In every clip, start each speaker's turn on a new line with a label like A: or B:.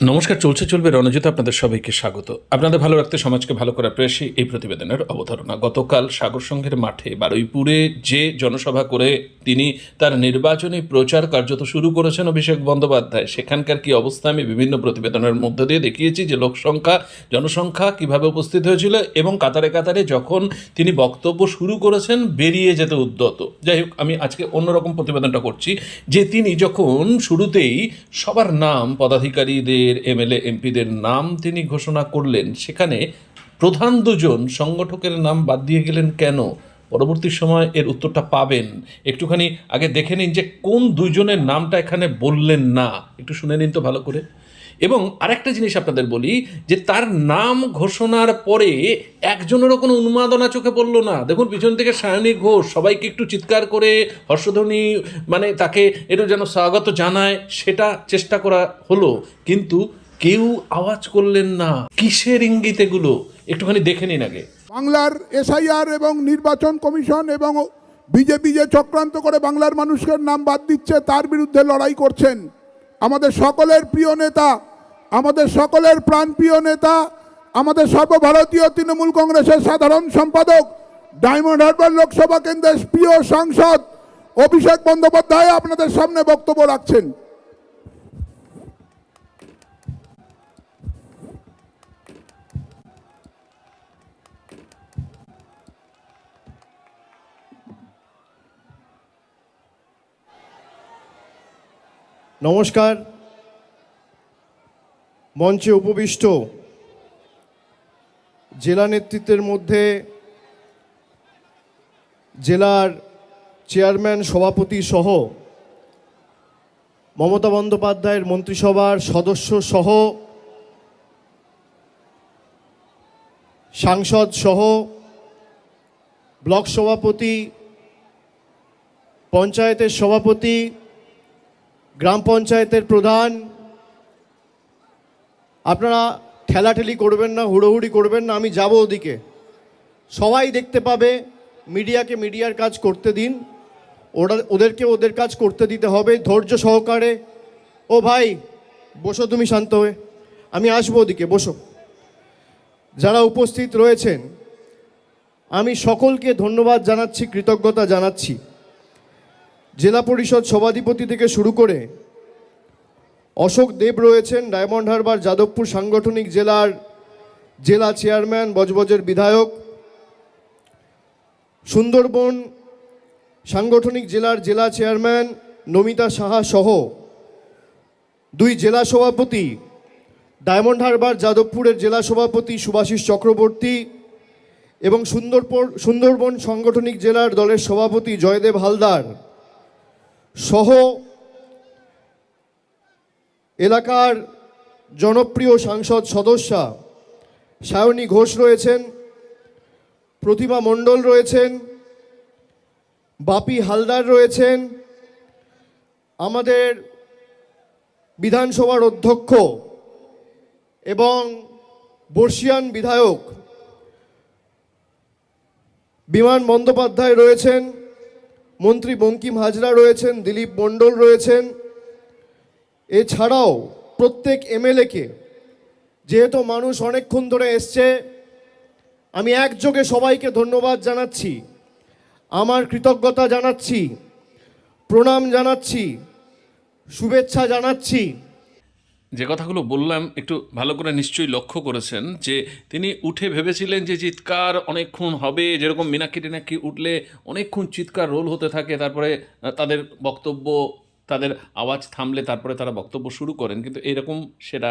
A: নমস্কার, চলছে, চলবে রণজিৎ, আপনাদের সবাইকে স্বাগত। আপনাদের ভালো রাখতে সমাজকে ভালো করার প্রয়াসই এই প্রতিবেদনের অবতারণা। গতকাল সাগর সংঘের মাঠে বারুইপুরে যে জনসভা করে তিনি তার নির্বাচনী প্রচার কার্যত শুরু করেছেন অভিষেক বন্দ্যোপাধ্যায়, সেখানকার কি অবস্থা আমি বিভিন্ন প্রতিবেদনের মধ্য দিয়ে দেখিয়েছি যে লোকসংখ্যা, জনসংখ্যা কীভাবে উপস্থিত হয়েছিল এবং কাতারে কাতারে যখন তিনি বক্তব্য শুরু করেছেন, বেরিয়ে যেতে উদ্যত। যাই হোক, আমি আজকে অন্যরকম প্রতিবেদনটা করছি যে তিনি যখন শুরুতেই সবার নাম পদাধিকারীদের এমএলএ, এমপিদের নাম তিনি ঘোষণা করলেন। সেখানে প্রধান দুজন সংগঠকের নাম বাদ দিয়ে গেলেন কেন? পরবর্তী সময় এর উত্তরটা পাবেন। একটুখানি আগে দেখে নিন যে কোন দুজনের নামটা এখানে বললেন না। একটু শুনে নিন তো ভালো করে। এবং আরেকটা জিনিস আপনাদের বলি যে তার নাম ঘোষণার পরে একজনেরও কোনো উন্মাদনা চোখে পড়ল না। দেখুন, পিছন থেকে সায়নী ঘোষ সবাইকে একটু চিৎকার করে হর্ষধ্বনি মানে তাকে একটু যেন স্বাগত জানায়, সেটা চেষ্টা করা হলো। কিন্তু কেউ আওয়াজ করলেন না। কিসের ইঙ্গিত এগুলো? একটুখানি দেখে নিন আগে।
B: বাংলার এসআইআর এবং নির্বাচন কমিশন এবং বিজেপি যে চক্রান্ত করে বাংলার মানুষের নাম বাদ দিচ্ছে, তার বিরুদ্ধে লড়াই করছেন। আমাদের সকলের প্রিয় নেতা, আমাদের সকলের প্রাণপ্রিয় নেতা, আমাদের সর্বভারতীয় তৃণমূল কংগ্রেসের সাধারণ সম্পাদক, ডায়মন্ড হারবার লোকসভা কেন্দ্রের প্রিয় সাংসদ অভিষেক বন্দ্যোপাধ্যায় আপনাদের সামনে বক্তব্য রাখছেন।
C: নমস্কার। মঞ্চে উপবিষ্ট জেলা নেতৃত্বের মধ্যে জেলার চেয়ারম্যান, সভাপতি সহ মমতা বন্দ্যোপাধ্যায়ের মন্ত্রিসভার সদস্য সহ সাংসদ সহ ব্লক সভাপতি, পঞ্চায়েতের সভাপতি গ্রাম পঞ্চায়েতের প্রধান, আপনারা ঠেলাঠেলি করবেন না, হুড়োহুড়ি করবেন না, আমি যাব ওদিকে। সবাই দেখতে পাবে, মিডিয়াকে মিডিয়ার কাজ করতে দিন, ওরা, ওদেরকে ওদের কাজ করতে দিতে হবে, ধৈর্য সহকারে। ও ভাই, বসো তুমি শান্ত হয়ে, আমি আসব ওদিকে, বসো। যারা উপস্থিত রয়েছেন, আমি সকলকে ধন্যবাদ জানাচ্ছি, কৃতজ্ঞতা জানাচ্ছি। জেলা পরিষদ সভাধিপতি থেকে শুরু করে অশোক দেব রয়েছেন, ডায়মন্ড হারবার, যাদবপুর সাংগঠনিক জেলার জেলা চেয়ারম্যান, বজবজের বিধায়ক। সুন্দরবন সাংগঠনিক জেলার জেলা চেয়ারম্যান নমিতা সাহা সহ দুই জেলা সভাপতি, ডায়মন্ড হারবার, যাদবপুরের জেলা সভাপতি সুভাষিস চক্রবর্তী এবং সুন্দরপুর সুন্দরবন সাংগঠনিক জেলার দলের সভাপতি জয়দেব হালদার। সহ এলাকার জনপ্রিয় সাংসদ সদস্যা সায়নী ঘোষ রয়েছেন, প্রতিমা মণ্ডল রয়েছেন, বাপি হালদার রয়েছেন, আমাদের বিধানসভার অধ্যক্ষ এবং বর্ষিয়ান বিধায়ক বিমান বন্দ্যোপাধ্যায় রয়েছেন মন্ত্রী বঙ্কিম হাজরা রয়েছেন, দিলীপ মণ্ডল রয়েছেন। এছাড়াও প্রত্যেক এমএলএকে, যেহেতু মানুষ অনেকক্ষণ ধরে এসছে, আমি একযোগে সবাইকে ধন্যবাদ জানাচ্ছি। আমার কৃতজ্ঞতা জানাচ্ছি, প্রণাম জানাচ্ছি, শুভেচ্ছা জানাচ্ছি।
A: যে কথাগুলো বললাম একটু ভালো করে নিশ্চয়ই লক্ষ্য করেছেন যে তিনি উঠে ভেবেছিলেন যে চিৎকার অনেকক্ষণ হবে, যেরকম মিনাক্ষী টিনাক্ষী উঠলে অনেকক্ষণ চিৎকার রোল হতে থাকে, তারপরে তাদের বক্তব্য, তাদের আওয়াজ থামলে তারপরে তারা বক্তব্য শুরু করেন, কিন্তু এরকম সেটা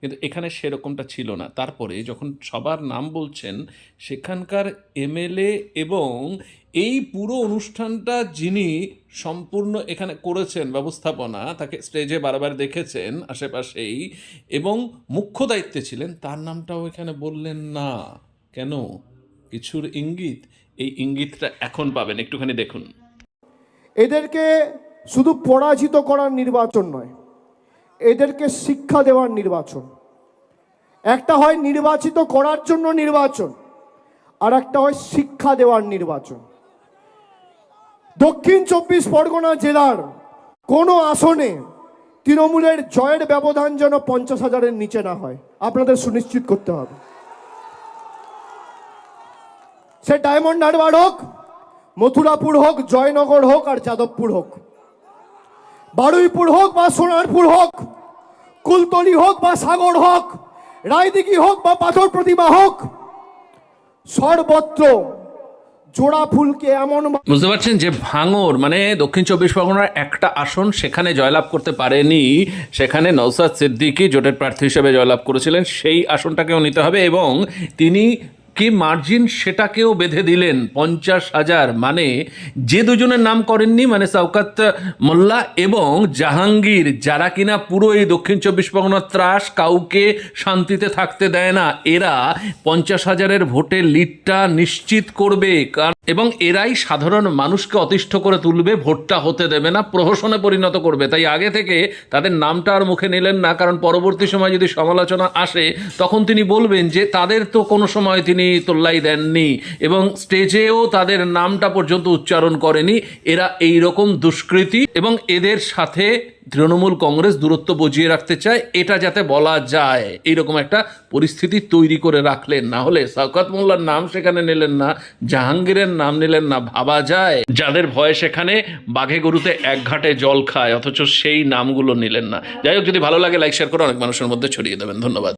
A: কিন্তু এখানে সেরকমটা ছিল না। তারপরে যখন সবার নাম বলছেন, সেখানকার এমএলএ এবং এই পুরো অনুষ্ঠানটা যিনি সম্পূর্ণ এখানে করেছেন, ব্যবস্থাপনা, তাকে স্টেজে বারবার দেখেছেন আশেপাশেই এবং মুখ্য দায়িত্বে ছিলেন, তার নামটাও এখানে বললেন না। কেন? কিছুর ইঙ্গিত? এই ইঙ্গিতটা এখন পাবেন। একটুখানি দেখুন।
D: এদেরকে শুধু পরাজিত করার নির্বাচন নয় এদেরকে শিক্ষা দেওয়ার নির্বাচন। একটা হয় নির্বাচিত করার জন্য নির্বাচন আর একটা হয় শিক্ষা দেওয়ার নির্বাচন। দক্ষিণ চব্বিশ পরগনা জেলার কোনো আসনে
C: তৃণমূলের জয়ের ব্যবধান যেন পঞ্চাশ হাজারের নিচে না হয়, আপনাদের সুনিশ্চিত করতে হবে। সে ডায়মন্ড হারবার হোক, মথুরাপুর হোক, জয়নগর হোক আর যাদবপুর হোক। বারুইপুর হোক বা সোনারপুর হোক, কুলতলি হোক বা সাগর হোক, রায়দিঘি হোক বা পাথর প্রতিমা হোক, সর্বত্র জোড়া ফুলকে এমন
A: বুঝতে পারছেন যে ভাঙর মানে দক্ষিণ চব্বিশ পরগনার একটা আসন সেখানে জয়লাভ করতে পারেনি, সেখানে নৌসাদ সিদ্দিকি জোটের প্রার্থী হিসেবে জয়লাভ করেছিলেন, সেই আসনটাকেও নিতে হবে এবং তিনি কি মার্জিন সেটাকেও বেঁধে দিলেন? পঞ্চাশ হাজার মানে যে দুজনের নাম করেননি মানে শওকাত মোল্লা এবং জাহাঙ্গীর, যারা কিনা পুরো এই দক্ষিণ চব্বিশ পরগনার ত্রাস কাউকে শান্তিতে থাকতে দেয় না, এরা পঞ্চাশ হাজারের ভোটে লিডটা নিশ্চিত করবে। কারণ এবং এরাই সাধারণ মানুষকে অতিষ্ঠ করে তুলবে, ভোটটা হতে দেবে না, প্রহসনে পরিণত করবে। তাই আগে থেকে তাদের নামটা আর মুখে নিলেন না, কারণ পরবর্তী সময় যদি সমালোচনা আসে, তখন তিনি বলবেন যে তাদের তো কোনো সময় তিনি তোল্লাই দেননি এবং স্টেজেও তাদের নামটা পর্যন্ত উচ্চারণ করেনি। এরা এই রকম দুষ্কৃতী এবং এদের সাথে তৃণমূল কংগ্রেস দূরত্ব বজিয়ে রাখতে চায়, এটা যাতে বলা যায়। এইরকম একটা পরিস্থিতি তৈরি করে রাখলেন, না হলে শওকত মোল্লার নাম সেখানে নিলেন না, জাহাঙ্গীরের নাম নিলেন না, ভাবা যায়। যাদের ভয়ে সেখানে বাঘে গরুতে এক ঘাটে জল খায়, অথচ সেই নামগুলো নিলেন না। যাই হোক, যদি ভালো লাগে লাইক শেয়ার করে অনেক মানুষের মধ্যে ছড়িয়ে দেবেন। ধন্যবাদ।